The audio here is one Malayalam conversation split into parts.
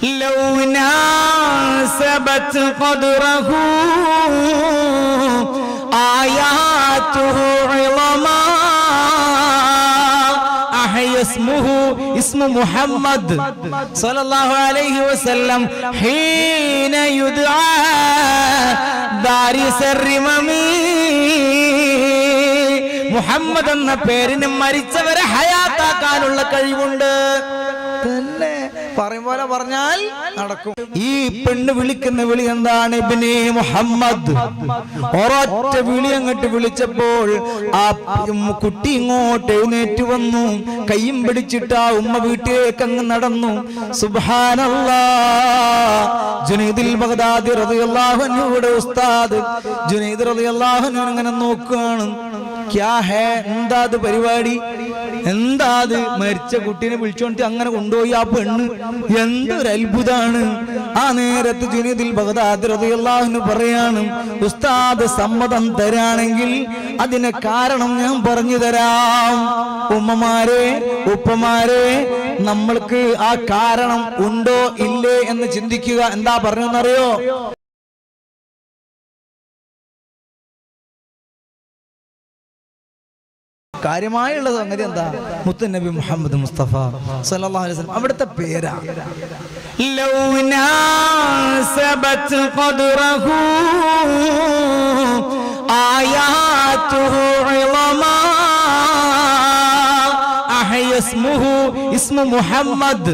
لو ناسبت قدره آياته عظما أحيا اسمه اسم محمد صلى الله عليه وسلم حين يدعى دارس الرمم മുഹമ്മദ് എന്ന പേരിന് മരിച്ചവരെ ഹയാത്താക്കാനുള്ള കഴിവുണ്ട് തന്നെ പറയും പോലെ പറഞ്ഞാൽ നടക്കും. ഈ പെണ്ണ് വിളിക്കുന്ന വിളി എന്താണ്? മുഹമ്മദ്. ഒരൊറ്റ വിളി അങ്ങോട്ട് വിളിച്ചപ്പോൾ ആ കുട്ടി ഇങ്ങോട്ട് എഴുന്നേറ്റ് വന്നു. കയ്യും പിടിച്ചിട്ട് ആ ഉമ്മ വീട്ടിലേക്ക് അങ്ങ് നടന്നു. ബഗ്ദാദി ഉസ്താദ്. ഇങ്ങനെ നോക്കുകയാണ്. എന്താ അത് പരിപാടി? എന്താ അത്? മരിച്ച കുട്ടീനെ വിളിച്ചോണ്ട് അങ്ങനെ കൊണ്ടുപോയി ആ പെണ്ണ്. എന്തൊരു അത്ഭുതാണ്. ആ നേരത്ത് ജുനീദിൽ ബഗ്ദാദ് പറയാണ് ഉസ്താദ് സമ്മതം തരാണെങ്കിൽ അതിന് കാരണം ഞാൻ പറഞ്ഞു തരാം. ഉമ്മമാരെ ഉപ്പമാരെ നമ്മൾക്ക് ആ കാരണം ഉണ്ടോ ഇല്ലേ എന്ന് ചിന്തിക്കുക. എന്താ പറഞ്ഞെന്നറിയോ കാര്യമായുള്ള സംഗതി എന്താ മുത്തനബി മുഹമ്മദ് മുസ്തഫ സല്ലല്ലാഹു അലൈഹി വസല്ലം അവിടുത്തെ പേരാ ലൗ നാസബത് ഖദ്റഹു ആയാതുഹു ഇളമാ أحيا اسمه اسم محمد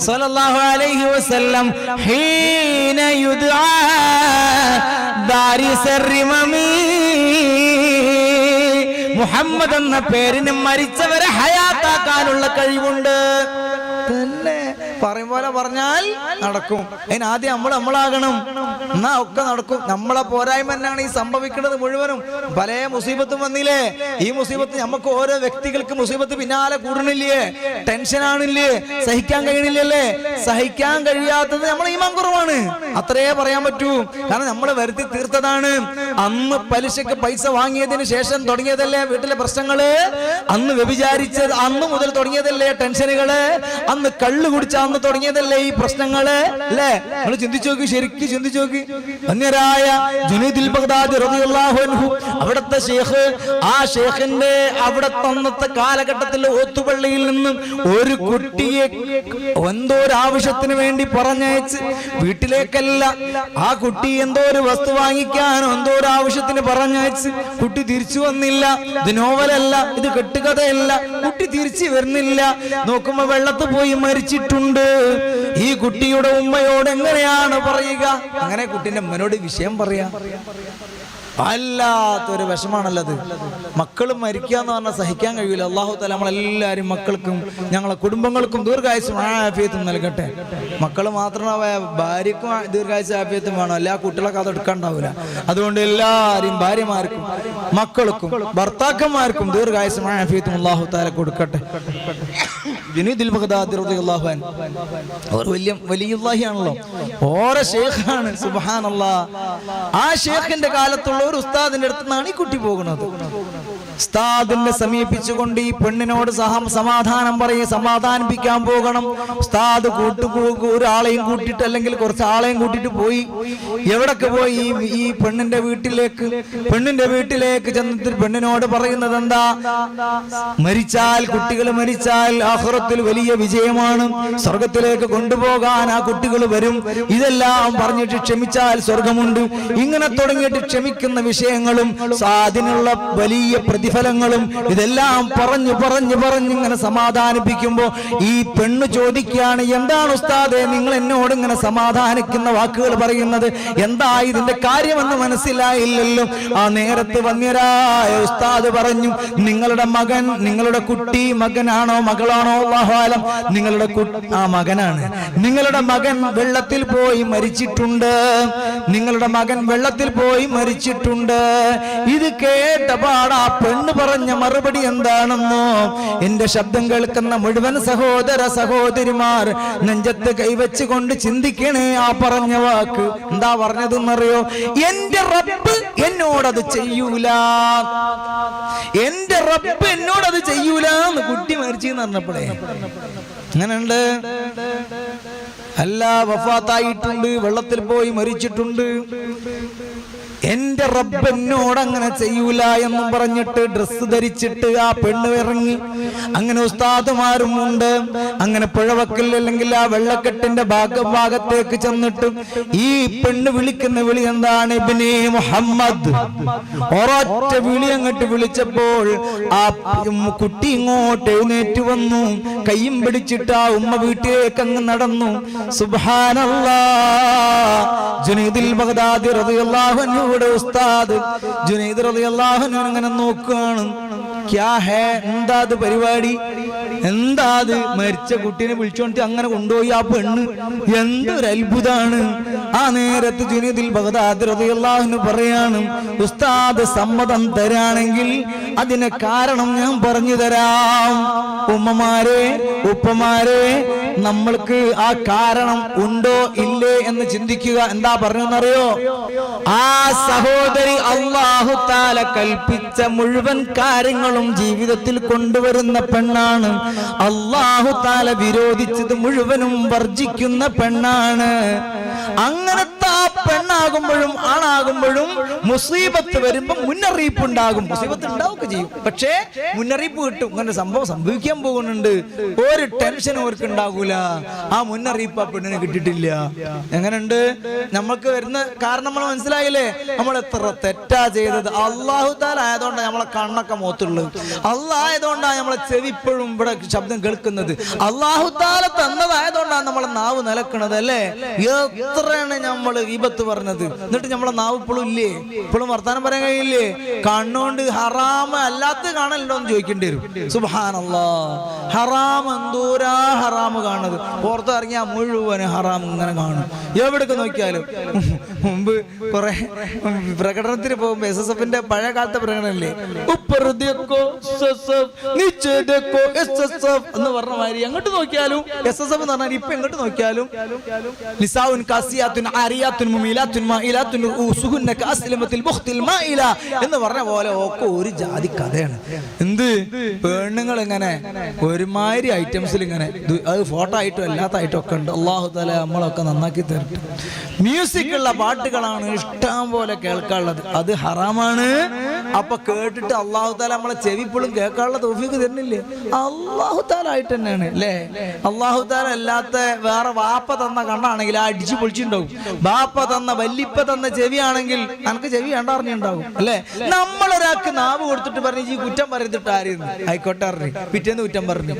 صلى الله عليه وسلم حين يدعى دارس الرمم മുഹമ്മദ് എന്ന പേരിന് മരിച്ചവരെ ഹയാത്താക്കാനുള്ള കഴിവുണ്ട്. തന്നെ പറയും പോലെ പറഞ്ഞാൽ നടക്കും. അതിന് ആദ്യം നമ്മൾ നമ്മളാകണം. എന്നാ ഒക്കെ നടക്കും. നമ്മളെ പോരായ്മ തന്നെയാണ് ഈ സംഭവിക്കുന്നത് മുഴുവനും. പല മുസീബത്തും വന്നില്ലേ? ഈ മുസീബത്ത് നമുക്ക് ഓരോ വ്യക്തികൾക്ക് മുസീബത്ത് പിന്നാലെ കൂടണില്ലേ ടെൻഷൻ ആണില്ലേ? സഹിക്കാൻ കഴിയണില്ലല്ലേ? സഹിക്കാൻ കഴിയാത്തത് നമ്മൾ ഈ കുറവാണ്. അത്രേ പറയാൻ പറ്റൂ. കാരണം നമ്മൾ വരുത്തി തീർത്തതാണ്. അന്ന് പലിശക്ക് പൈസ വാങ്ങിയതിന് ശേഷം തുടങ്ങിയതല്ലേ വീട്ടിലെ പ്രശ്നങ്ങൾ? അന്ന് വ്യഭിചാരിച്ചത് അന്ന് മുതൽ തുടങ്ങിയതല്ലേ ടെൻഷനുകൾ? അന്ന് കള്ളു കുടിച്ച അന്ന് തുടങ്ങിയതല്ലേ ഈ പ്രശ്നങ്ങൾ? അല്ലേ? നിങ്ങൾ ചിന്തിച്ചു നോക്കി ശരിക്കും ചിന്തിച്ചു നോക്കി. അന്യരായ ജുനീദിൽ അവിടുത്തെ ഷേഖ് ആ ഷേഖിന്റെ അവിടുത്തെ അന്നത്തെ കാലഘട്ടത്തിൽ ഓത്തുപള്ളിയിൽ നിന്നും ഒരു കുട്ടിയെ എന്തോ ഒരു ആവശ്യത്തിന് വേണ്ടി പറഞ്ഞയച്ച് വീട്ടിലേക്കല്ല ആ കുട്ടി എന്തോ ഒരു വസ്തു വാങ്ങിക്കാനോ എന്തോ ഒരു ആവശ്യത്തിന് പറഞ്ഞയച്ച് കുട്ടി തിരിച്ചു വന്നില്ല. ഇത് നോവലല്ല ഇത് കെട്ടുകഥയല്ല കുട്ടി തിരിച്ചു വരുന്നില്ല. നോക്കുമ്പോ വെള്ളത്ത് പോയി മരിച്ചിട്ടുണ്ട്. ഈ കുട്ടിയുടെ ഉമ്മയോട് എങ്ങനെയാണ് പറയുക? അങ്ങനെ കുട്ടിന്റെ ഉമ്മനോട് വിഷയം പറയാ. വല്ലാത്തൊരു വിഷമാണല്ലോ അത് മക്കളും മരിക്കുക എന്ന് പറഞ്ഞാൽ സഹിക്കാൻ കഴിയില്ല അള്ളാഹു തല നമ്മളെല്ലാവരും മക്കൾക്കും ഞങ്ങളെ കുടുംബങ്ങൾക്കും ദീർഘായുസും ആഫിയത്തും നൽകട്ടെ. മക്കൾ മാത്രമേ ഭാര്യക്കും ദീർഘായുസ് ആഫിയത്തും വേണം. എല്ലാ കുട്ടികളൊക്കെ അത് എടുക്കാണ്ടാവില്ല അതുകൊണ്ട് എല്ലാവരും ഭാര്യമാർക്കും മക്കൾക്കും ഭർത്താക്കന്മാർക്കും ദീർഘായുസും ആഫിയത്തും അള്ളാഹു താല കൊടുക്കട്ടെ. ജുനീദുൽ അവർ വലിയ സുബ്ഹാനല്ലാ. ആ ഷേഖിന്റെ കാലത്തുള്ള ഒരു ഉസ്താദിന്റെ അടുത്ത് നിന്നാണ് ഈ കുട്ടി പോകുന്നത്. ഉസ്താദിനെ സമീപിച്ചുകൊണ്ട് ഈ പെണ്ണിനോട് സഹം സമാധാനം പറയും സമാധാനിപ്പിക്കാൻ പോകണം. ഉസ്താദ് കൂട്ടു ഒരാളെയും കൂട്ടിയിട്ട് അല്ലെങ്കിൽ കുറച്ച് ആളെയും കൂട്ടിയിട്ട് പോയി. എവിടൊക്കെ പോയി? ഈ ഈ പെണ്ണിന്റെ വീട്ടിലേക്ക്. പെണ്ണിന്റെ വീട്ടിലേക്ക് ചെന്നിട്ട് പെണ്ണിനോട് പറയുന്നത് എന്താ മരിച്ചാൽ കുട്ടികൾ മരിച്ചാൽ അഹുറത്തിൽ വലിയ വിജയമാണ്. സ്വർഗത്തിലേക്ക് കൊണ്ടുപോകാൻ ആ കുട്ടികൾ വരും. ഇതെല്ലാം പറഞ്ഞിട്ട് ക്ഷമിച്ചാൽ സ്വർഗമുണ്ട്. ഇങ്ങനെ തുടങ്ങിയിട്ട് ക്ഷമിക്കുന്ന വിഷയങ്ങളും അതിനുള്ള വലിയ പ്രതിഫലങ്ങളും ഇതെല്ലാം പറഞ്ഞു പറഞ്ഞു പറഞ്ഞു ഇങ്ങനെ സമാധാനിപ്പിക്കുമ്പോ ഈ പെണ്ണ് ചോദിക്കുകയാണ് എന്താണ് ഉസ്താദെ നിങ്ങൾ എന്നോട് ഇങ്ങനെ സമാധാനിക്കുന്ന വാക്കുകൾ പറയുന്നത്? എന്താ ഇതിന്റെ കാര്യമെന്ന് മനസ്സിലായില്ലല്ലോ? ആ നേരത്ത് വന്നിരായ ഉസ്താദ് പറഞ്ഞു നിങ്ങളുടെ മകൻ നിങ്ങളുടെ കുട്ടി മകനാണോ മകളാണോ? വാഹാലം നിങ്ങളുടെ ആ മകനാണ്. നിങ്ങളുടെ മകൻ വെള്ളത്തിൽ പോയി മരിച്ചിട്ടുണ്ട്. നിങ്ങളുടെ മകൻ വെള്ളത്തിൽ പോയി മരിച്ചിട്ടുണ്ട്. ഇത് കേട്ട പാടാ പെണ്ണ് പറഞ്ഞ മറുപടി എന്താണെന്നോ? എന്റെ ശബ്ദം കേൾക്കുന്ന മുഴുവൻ സഹോദര സഹോദരിമാർ നെഞ്ചത്ത് കൈവച്ചുകൊണ്ട് ചിന്തിക്കണേ ആ പറഞ്ഞ വാക്ക്. എന്താ പറഞ്ഞതെന്നറിയോ? എന്റെ റബ്ബ് എന്നോടത് ചെയ്യൂല. എന്റെ റബ്ബ് എന്നോടത് ചെയ്യൂല എന്ന് കുട്ടി മരിച്ചു എന്ന് പറഞ്ഞപ്പോഴേ. അങ്ങനെയുണ്ട് അല്ല വഫാത്തായിട്ടുണ്ട് വെള്ളത്തിൽ പോയി മരിച്ചിട്ടുണ്ട്. എന്റെ റബ്ബ് എന്നോട് അങ്ങനെ ചെയ്യൂല എന്നും പറഞ്ഞിട്ട് ഡ്രസ്സ് ധരിച്ചിട്ട് ആ പെണ്ണ് ഇറങ്ങി. അങ്ങനെ ഉസ്താദുമാരും ഉണ്ട്. അങ്ങനെ പുഴവക്കൽ അല്ലെങ്കിൽ ആ വെള്ളക്കെട്ടിന്റെ ഭാഗം ഭാഗത്തേക്ക് ചെന്നിട്ട് ഈ പെണ്ണ് വിളിക്കുന്ന വിളി എന്താണ്? മുഹമ്മദ്. ഒരൊറ്റ വിളി അങ്ങോട്ട് വിളിച്ചപ്പോൾ ആ കുട്ടി ഇങ്ങോട്ട് എഴുന്നേറ്റ് വന്നു. കയ്യും പിടിച്ചിട്ട് ആ ഉമ്മ വീട്ടിലേക്ക് അങ്ങ് നടന്നു. സുബാനല്ലാ ജുനീദിൽ ബഗ്ദാദി റളിയല്ലാഹു അൻഹുയുടെ ഉസ്താദ് ജുനൈദ് റളിയല്ലാഹു അള്ളാഹു ഇങ്ങനെ നോക്കുകയാണ്. ക്യാ എന്താ അത് പരിപാടി? എന്താ അത്? മരിച്ച കുട്ടീനെ വിളിച്ചോണ്ട് അങ്ങനെ കൊണ്ടുപോയി ആ പെണ്ണ്. എന്തൊരു അത്ഭുതാണ്. ആ നേരത്ത് ജുനീദിൽ ബഗ്ദാദി റളിയല്ലാഹു അൻഹു പറയാണ് ഉസ്താദ് സമ്മതം തരാണെങ്കിൽ അതിന് കാരണം ഞാൻ പറഞ്ഞു തരാം. ഉമ്മമാരെ ഉപ്പമാരെ നമ്മൾക്ക് ആ കാരണം ഉണ്ടോ ഇല്ലേ എന്ന് ചിന്തിക്കുക എന്താ പറഞ്ഞെന്നറിയോ ആ സഹോദരി അള്ളാഹു താല കൽപ്പിച്ച മുഴുവൻ കാര്യങ്ങളും ജീവിതത്തിൽ കൊണ്ടുവരുന്ന പെണ്ണാണ്. അള്ളാഹു താല വിരോധിച്ചത് മുഴുവനും വർജിക്കുന്ന പെണ്ണാണ്. അങ്ങനത്തെ ആ പെണ്ണാകുമ്പോഴും ആണാകുമ്പോഴും മുസീബത്ത് വരുമ്പോ മുന്നറിയിപ്പ് ഉണ്ടാകും മുസീബത്ത് ഉണ്ടാവുക ചെയ്യും. പക്ഷേ മുന്നറിയിപ്പ് കിട്ടും. ഇങ്ങനെ സംഭവം സംഭവിക്കാൻ പോകുന്നുണ്ട്. ഒരു ടെൻഷൻ അവർക്ക് ഉണ്ടാകൂല. ആ മുന്നറിയിപ്പ് ആ പെണ്ണിന് കിട്ടിയിട്ടില്ല. എങ്ങനെയുണ്ട്? നമ്മൾക്ക് വരുന്ന കാരണം നമ്മൾ മനസ്സിലായില്ലേ? നമ്മൾ എത്ര തെറ്റാ ചെയ്തത്. അള്ളാഹു താലായതുകൊണ്ടാണ് നമ്മളെ കണ്ണൊക്കെ മോത്തുള്ളത് അള്ളായതുകൊണ്ടാണ് നമ്മളെ ചെവി ഇപ്പോഴും ഇവിടെ ശബ്ദം കേൾക്കുന്നത്. അള്ളാഹു താല തന്നതായതുകൊണ്ടാണ് നമ്മളെ നാവ് നിലക്കുന്നത് അല്ലേ? എത്രയാണ് നമ്മൾ ഈപത്ത് പറഞ്ഞത്. എന്നിട്ട് നമ്മളെ നാവ് ഇപ്പോഴും ഇല്ലേ? ഇപ്പോഴും വർത്താനം പറയാൻ കഴിയില്ലേ? കണ്ണുകൊണ്ട് ഹറാമ അല്ലാത്ത കാണല്ലോ എന്ന് ചോദിക്കേണ്ടി വരും. സുബാനല്ലാ ഹറാം എന്തോരാ ഹറാമ് കാണുന്നത്. പുറത്തിറങ്ങിയാൽ മുഴുവൻ ഹറാം ഇങ്ങനെ കാണും. എവിടേക്ക് നോക്കിയാലും. മുമ്പ് കുറെ പ്രകടനത്തിന് പോകുമ്പോ എസ് എസ് എഫിന്റെ പഴയ കാലത്തെ പ്രകടനല്ലേ എന്ന് നോക്കിയാലും എസ് എസ് എഫ് എന്ന് പറഞ്ഞാൽ ഇപ്പൊ എങ്ങോട്ട് നോക്കിയാലും എന്ന് പറഞ്ഞ പോലെ ഒക്കെ ഒരു ജാതി കഥയാണ്. എന്ത്? പെണ്ണുങ്ങൾ ഇങ്ങനെ ഒരുമാതിരി ഐറ്റംസിൽ ഇങ്ങനെ അത് ഫോട്ടോ ആയിട്ടും അല്ലാത്തായിട്ടും ഒക്കെ ഉണ്ട്. അള്ളാഹു തല നമ്മളൊക്കെ നന്നാക്കി തരട്ടെ. മ്യൂസിക് ഉള്ള പാട്ടുകളാണ് ഇഷ്ടം പോലെ കേൾക്കാനുള്ളത്. അത് ഹറാമാണ്. അപ്പൊ കേട്ടിട്ട് അള്ളാഹു താല നമ്മളെ ചെവിപ്പോഴും കേൾക്കാനുള്ള തോഫിക്ക് തരുന്നില്ലേ? അള്ളാഹു താല ആയിട്ട് തന്നെയാണ് അല്ലേ? അള്ളാഹു താല അല്ലാത്ത വേറെ വാപ്പ തന്ന കണ്ണാണെങ്കിൽ ആ അടിച്ചു പൊളിച്ചിട്ടുണ്ടാവും. ബാപ്പ തന്ന വല്ലിപ്പ തന്ന ചെവിയാണെങ്കിൽ നമുക്ക് ചെവി കണ്ടറിഞ്ഞിട്ടുണ്ടാവും അല്ലേ? നമ്മളൊരാൾക്ക് നാവ് കൊടുത്തിട്ട് പറഞ്ഞു ഈ കുറ്റം പറഞ്ഞിട്ട് ആരെയും ആയിക്കോട്ടെ അറിഞ്ഞു പിറ്റേന്ന് കുറ്റം പറഞ്ഞു.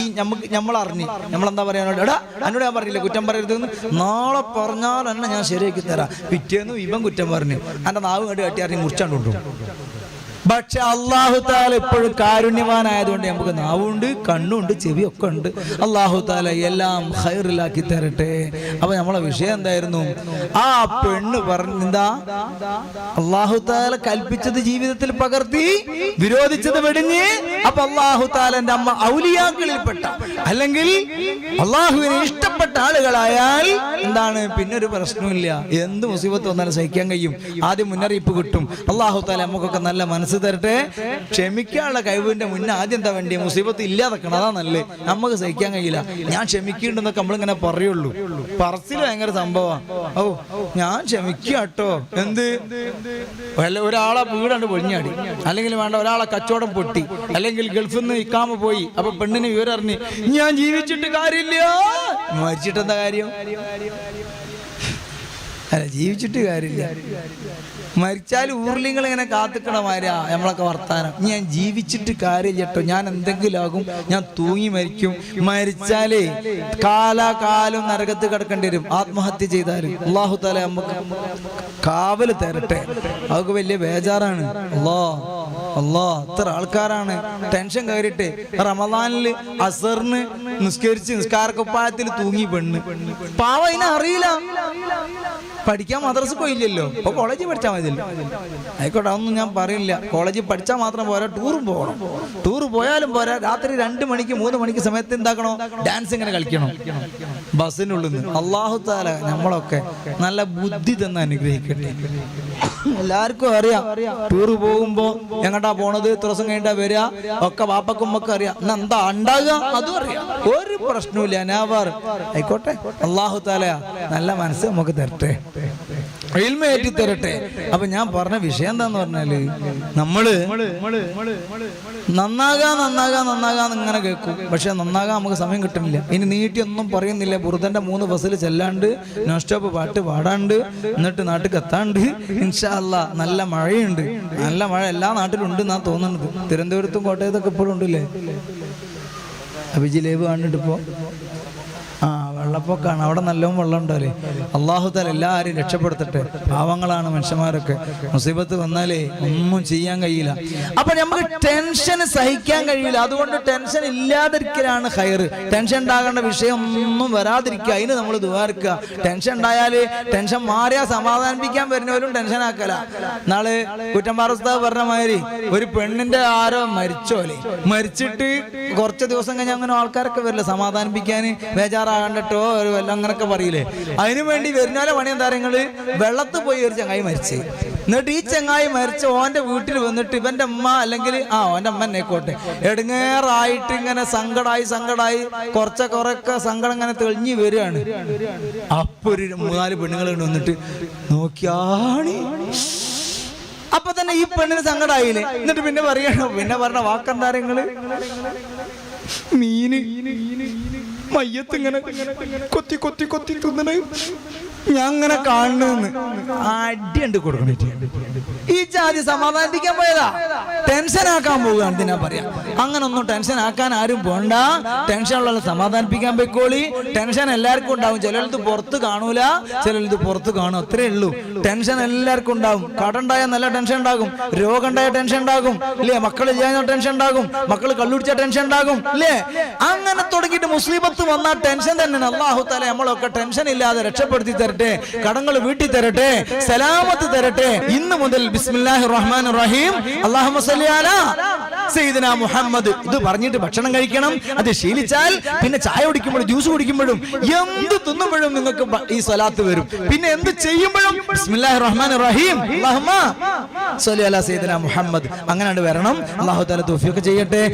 ഈ നമുക്ക് നമ്മൾ അറിഞ്ഞു. നമ്മളെന്താ പറയാനോട്? എടാ അന്നോട് ഞാൻ പറഞ്ഞില്ല കുറ്റം പറയരുത് നാളെ പറഞ്ഞാൽ എന്നെ ഞാൻ ശരിയാക്കി തരാം. പിറ്റേന്നും ഇവൻ കുറ്റം പറഞ്ഞു. അന്റെ നാവ് കണ്ട് കട്ടി അറിഞ്ഞ് മുറിച്ചാണ്ട് കൊണ്ടുപോകും. പക്ഷെ അള്ളാഹു താല എപ്പോഴും കാരുണ്യവാനായതുകൊണ്ട് നമുക്ക് നാവുണ്ട് കണ്ണുണ്ട് ചെവിയൊക്കെ ഉണ്ട്. അള്ളാഹു താല എല്ലാം ഹൈറിലാക്കി തരട്ടെ. അപ്പൊ നമ്മളെ വിഷയം എന്തായിരുന്നു? ആ പെണ്ണ് പറഞ്ഞെന്താ അള്ളാഹു താല കൽപ്പിച്ചത് ജീവിതത്തിൽ പകർത്തി വിരോധിച്ചത് വെടിഞ്ഞ് അപ്പൊ അള്ളാഹു താലന്റെ അമ്മ ഔലിയാക്കളിൽപ്പെട്ട അല്ലെങ്കിൽ അള്ളാഹുവിനെ ഇഷ്ടപ്പെട്ട ആളുകളായാൽ എന്താണ്? പിന്നെ ഒരു പ്രശ്നമില്ല എന്ത് മുസീബത്ത് വന്നാലും സഹിക്കാൻ കഴിയും. ആദ്യം മുന്നറിയിപ്പ് കിട്ടും. അള്ളാഹു താല നമുക്കൊക്കെ നല്ല മനസ്സ് തരട്ടെ? ക്ഷമിക്കാനുള്ള കഴിവിന്റെ മുന്നേ ആദ്യം എന്താ വേണ്ടി മുസീബത്ത് ഇല്ലാതാക്കണം. അതാ നല്ലേ. നമുക്ക് സഹിക്കാൻ കഴിയില്ല. ഞാൻ ക്ഷമിക്കുന്നുണ്ടെന്നൊക്കെ നമ്മളിങ്ങനെ പറയുള്ളൂ. പറച്ചിൽ ഭയങ്കര സംഭവമാണ് ഓ ഞാൻ ക്ഷമിക്കുക കേട്ടോ എന്ത്? ഒരാളെ വീടാണ്ട് പൊളിഞ്ഞാടി. അല്ലെങ്കിൽ വേണ്ട ഒരാളെ കച്ചവടം പൊട്ടി. അല്ലെങ്കിൽ ഗൾഫിൽ നിന്ന് ഇക്കാമ പോയി. അപ്പൊ പെണ്ണിന് വിവരം അറിഞ്ഞ് ഞാൻ ജീവിച്ചിട്ട് കാര്യമില്ല. മരിച്ചിട്ട് എന്താ കാര്യം? അല്ല ജീവിച്ചിട്ട് കാര്യമില്ല. മരിച്ചാൽ ഊർലിങ്ങൾ ഇങ്ങനെ കാത്തുക്കണ മാരാ നമ്മളൊക്കെ വർത്താനം. ഞാൻ ജീവിച്ചിട്ട് കാര്യം കേട്ടോ. ഞാൻ എന്തെങ്കിലും ആകും ഞാൻ തൂങ്ങി മരിക്കും. മരിച്ചാലേ കാലാകാലം നരകത്ത് കിടക്കേണ്ടി വരും. ആത്മഹത്യ ചെയ്താലും. അള്ളാഹു താല നമുക്ക് കാവൽ തരട്ടെ. അതൊക്കെ വലിയ ബേജാറാണ്. അല്ലോ അല്ലോ ഇത്ര ആൾക്കാരാണ്. ടെൻഷൻ കയറിയിട്ട് റമദാനിൽ അസറിന് നിസ്കരിച്ച് നിസ്കാരക്കുപ്പായത്തിൽ തൂങ്ങി പെണ്ണ്. പാവ അതിനെ അറിയില്ല. പഠിക്കാൻ മദ്രസ പോയില്ലല്ലോ. ഇപ്പൊ കോളേജിൽ പഠിച്ചാൽ മതിയല്ലോ. ആയിക്കോട്ടെ അതൊന്നും ഞാൻ പറയില്ല. കോളേജിൽ പഠിച്ചാൽ മാത്രം പോരാ ടൂറും പോകണം ടൂർ പോയാലും പോരാ. രാത്രി രണ്ട് മണിക്ക് മൂന്ന് മണിക്ക് സമയത്ത് എന്താക്കണോ? ഡാൻസ് ഇങ്ങനെ കളിക്കണം. ബസ്സിനുള്ളിൽ നിന്ന്. അള്ളാഹു താല നമ്മളൊക്കെ നല്ല ബുദ്ധി തന്നെ അനുഗ്രഹിക്കട്ടെ. എല്ലാവർക്കും അറിയാം. ടൂർ പോകുമ്പോ ഞങ്ങടാ പോണത്? ഇത്ര ദിവസം കഴിഞ്ഞാ വരിക. ഒക്കെ വാപ്പക്കുമ്പൊക്കെ അറിയാം. എന്നാ എന്താ ഉണ്ടാകുക അതും അറിയാം. ഒരു പ്രശ്നവുമില്ല. അനാവാർ ആയിക്കോട്ടെ. അള്ളാഹു താലയാ നല്ല മനസ്സ് നമുക്ക് തരട്ടെ. എൽമേറ്റി തരട്ടെ അപ്പൊ ഞാൻ പറഞ്ഞ വിഷയം എന്താന്ന് പറഞ്ഞാൽ നമ്മൾ നന്നാകാ നന്നാകാ നന്നാകാന്ന് ഇങ്ങനെ കേൾക്കും. പക്ഷെ നന്നാകാൻ നമുക്ക് സമയം കിട്ടുന്നില്ല. ഇനി നീട്ടിയൊന്നും പറയുന്നില്ല. ബുറുദന്റെ മൂന്ന് ബസ്സിൽ ചെല്ലാണ്ട് നോൺ സ്റ്റോപ്പ് പാട്ട് പാടാണ്ട് എന്നിട്ട് നാട്ടിൽ എത്താണ്ട് ഇൻഷാല്ല നല്ല മഴയുണ്ട്. നല്ല മഴ എല്ലാ നാട്ടിലും ഉണ്ട് എന്നാ തോന്നുന്നത്. തിരുവനന്തപുരത്തും കോട്ടയത്തൊക്കെ ഇപ്പോഴും ഉണ്ടല്ലേ? അഭിജിലേവ് കണ്ടിട്ട് ഇപ്പോ ആ വെള്ളപ്പൊക്കാണ്. അവിടെ നല്ലോണം വെള്ളം ഉണ്ടാവില്ലേ അള്ളാഹു താല എല്ലാവരും രക്ഷപ്പെടുത്തട്ടെ. പാവങ്ങളാണ് മനുഷ്യന്മാരൊക്കെ. മുസീബത്ത് വന്നാലേ ഒന്നും ചെയ്യാൻ കഴിയില്ല. അപ്പൊ നമുക്ക് ടെൻഷൻ സഹിക്കാൻ കഴിയില്ല. അതുകൊണ്ട് ടെൻഷൻ ഇല്ലാതിരിക്കലാണ് ഹയർ ടെൻഷൻ ഉണ്ടാകേണ്ട വിഷയം ഒന്നും വരാതിരിക്കുക. അതിന് നമ്മൾ ദുവാർക്കുക ടെൻഷൻ ഉണ്ടായാൽ ടെൻഷൻ മാറിയാ സമാധാനിപ്പിക്കാൻ വരുന്നവരും ടെൻഷൻ ആക്കല. നാളെ കുറ്റമ്പാറസ്താവ് പറഞ്ഞ മാതിരി ഒരു പെണ്ണിന്റെ ആരോ മരിച്ചോലെ മരിച്ചിട്ട് കുറച്ച് ദിവസം കഴിഞ്ഞാൽ അങ്ങനെ ആൾക്കാരൊക്കെ വരില്ല? സമാധാനിപ്പിക്കാൻ ബേജാറാകണ്ടോ വല്ല അങ്ങനൊക്കെ പറയില്ലേ? അതിനു വേണ്ടി വരുന്നാലെ പണി എന്താ വെള്ളത്ത് പോയി ഒരു ചങ്ങായി മരിച്ചു. എന്നിട്ട് ഈ ചങ്ങായി മരിച്ച ഓന്റെ വീട്ടിൽ വന്നിട്ട് ഇവന്റെ അമ്മ അല്ലെങ്കിൽ ആ ഓന്റെ അമ്മ എന്നെക്കോട്ടെ എടുങ്ങേറായിട്ട് ഇങ്ങനെ സങ്കടായി സങ്കടായി കുറച്ച കുറെയൊക്കെ സങ്കടം ഇങ്ങനെ തെളിഞ്ഞു വരികയാണ്. അപ്പൊ ഒരു മൂന്നാൽ പെണ്ണുങ്ങൾ വന്നിട്ട് നോക്കിയാണ്. അപ്പൊ തന്നെ ഈ പെണ്ണിന് സങ്കടായില്ലേ? എന്നിട്ട് പിന്നെ പറയണോ പിന്നെ പറഞ്ഞ വാക്കെന്താ നിങ്ങൾ? മീന്. മയ്യത്ത് ഇങ്ങനെ കൊത്തി കൊത്തി കൊത്തി തിന്നണ. ഞാൻ അങ്ങനെ കാണുന്നു അടിയുണ്ട് കൊടുക്കണേ. ഈ ജാതി സമാധാനിപ്പിക്കാൻ പോയതാ. ടെൻഷൻ ആക്കാൻ പോവുകയാണ് എന്തിനാ പറയാ. അങ്ങനെ ഒന്നും ടെൻഷൻ ആക്കാൻ ആരും പോണ്ട. ടെൻഷൻ ഉള്ള സമാധാനിപ്പിക്കാൻ പോയിക്കോളി. ടെൻഷൻ എല്ലാവർക്കും ഉണ്ടാവും. ചിലത് പുറത്ത് കാണൂല. ചിലത് പുറത്ത് കാണും. അത്രേ ഉള്ളൂ. ടെൻഷൻ എല്ലാവർക്കും ഉണ്ടാവും. കടണ്ടായ നല്ല ടെൻഷൻ ഉണ്ടാകും. രോഗം ഉണ്ടായ ടെൻഷൻ ഉണ്ടാകും. ഇല്ലേ? മക്കൾ ചെയ്യാൻ ടെൻഷൻ ഉണ്ടാകും. മക്കൾ കള്ളുടിച്ച ടെൻഷൻ ഉണ്ടാകും. ഇല്ലേ? അങ്ങനെ തുടങ്ങിയിട്ട് മുസ്ലിമത്ത് വന്ന ടെൻഷൻ തന്നെ അള്ളാഹു തല നമ്മളൊക്കെ ടെൻഷൻ ഇല്ലാതെ രക്ഷപ്പെടുത്തി തരട്ടെ കടങ്ങൾ വീട്ടി തരട്ടെ സലാമത്ത് തരട്ടെ. ഇന്ന് മുതൽ ബിസ്മില്ലാഹി റഹ്മാൻ റഹീം അള്ളാഹു മുഹമ്മദ്. ഇത് പറഞ്ഞിട്ട് ഭക്ഷണം കഴിക്കണം അത് ശീലിച്ചാൽ പിന്നെ ചായ കുടിക്കുമ്പോഴും ജ്യൂസ് കുടിക്കുമ്പോഴും എന്ത് തിന്നുമ്പോഴും നിങ്ങൾക്ക് ഈ സ്വലാത്ത് വരും. പിന്നെ എന്ത് ചെയ്യുമ്പോഴും? ബിസ്മില്ലാഹി റഹീം മുഹമ്മദ്. അങ്ങനെ വരണം. അള്ളാഹു തല തൗഫീഖ് ചെയ്യട്ടെ.